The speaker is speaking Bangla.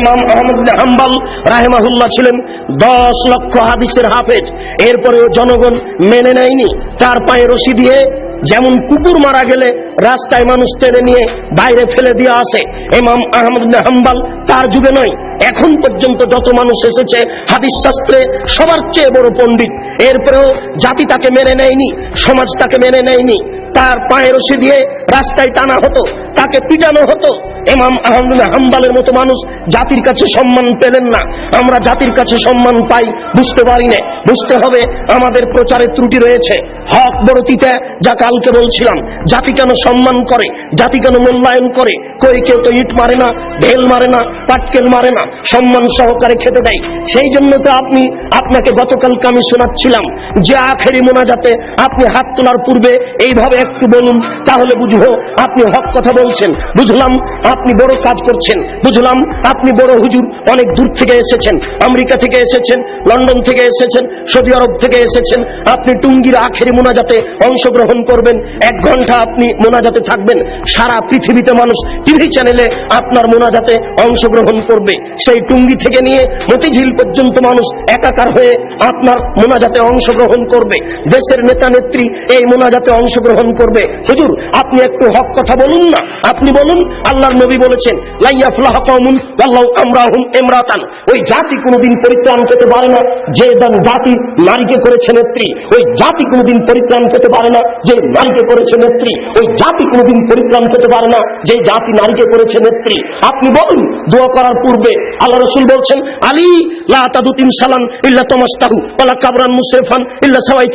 ইমাম আহমদ হাম্বাল রাহেমাহুল্লাহ ছিলেন দশ লক্ষ হাদিসের হাফেজ। এরপরেও জনগণ মেনে নেয়নি। তার পায়ে রশি দিয়ে যেমন কুকুর মারা গেলে রাস্তায় মানুষ টেনে নিয়ে বাইরে ফেলে দিয়ে আসে এমাম আহমদ হাম্বাল তার যুগে নয়, এখন পর্যন্ত যত মানুষ এসেছে হাদিস শাস্ত্রে সবার চেয়ে বড় পণ্ডিত। এরপরেও জাতি তাকে মেনে নেয়নি, সমাজ তাকে মেনে নেয়নি। তার পায়ে রশি দিয়ে রাস্তায় টানা হতো। তাকে পিটানো হতো। ইমাম আহমদ হাম্বালের মতো মানুষ জাতির কাছে সম্মান পেলেন না। আমরা জাতির কাছে সম্মান পাই, বুঝতে পারি না। বুঝতে হবে আমাদের প্রচারের ত্রুটি রয়েছে। হক বড় তিতা, যা কালকে বলছিলাম। জাতি কেন সম্মান করে? জাতি কেন মূল্যায়ন করে? কই কেউ তো ইট মারে না, ঢেল মারে না, পাটকেল মারে না, সম্মান সহকারে খেতে দেয়। সেই জন্য তো আপনি, আপনাকে গতকালকে আমি শোনাচ্ছিলাম যে আখেরি মোনাজাতে আপনি হাত তোলার পূর্বে এইভাবে একটু বলুন, তাহলে বুঝব আপনি হক কথা বলছেন, বুঝলাম আপনি বড় কাজ করছেন। বুঝলাম আপনি বড় হুজুর। অনেক দূর থেকে এসেছেন। আমেরিকা থেকে এসেছেন, লন্ডন থেকে এসেছেন, সৌদি আরব থেকে এসেছেন। আপনি টুঙ্গির আখেরি মোনাজাতে অংশগ্রহণ করবেন। এক ঘণ্টা আপনি মোনাজাতে থাকবেন। সারা পৃথিবীতে মানুষ টিভি চ্যানেলে আপনার মোনাজাতে অংশগ্রহণ করবে। সেই টুঙ্গি থেকে নিয়ে মতিঝিল পর্যন্ত মানুষ একাকার হয়ে আপনার মোনাজাতে অংশগ্রহণ করবে। দেশের নেতা নেত্রী এই মোনাজাতে অংশগ্রহণ করবে। হুজুর, আপনি একটু হক কথা বলুন না। আপনি বলুন, আল্লাহর নবী বলেছেন, লাইয়া ফুলাহ আল্লাহ আমরাহুম ইমরাতান। ওই জাতি কোনোদিন পরিত্রাণ পেতে পারে না, যে দান জাতি নারীকে করেছে নেত্রী, ওই জাতি কোনোদিন পরিত্রাণ পেতে পারে না, যে নারীকে করেছে নেত্রী, ওই জাতি কোনোদিন পরিত্রাণ পেতে পারে না, যে জাতি নারীকে করেছে নেত্রী। আপনি বলুন, দোয়া করার পূর্বে আল্লাহ রসুল বলছেন, আলী লা তাদুতিন সালাম ইল্লা তমাস্তাহু ওয়ালা কাবরান মুসরিফান ইল্লা সাওয়াইতাহু।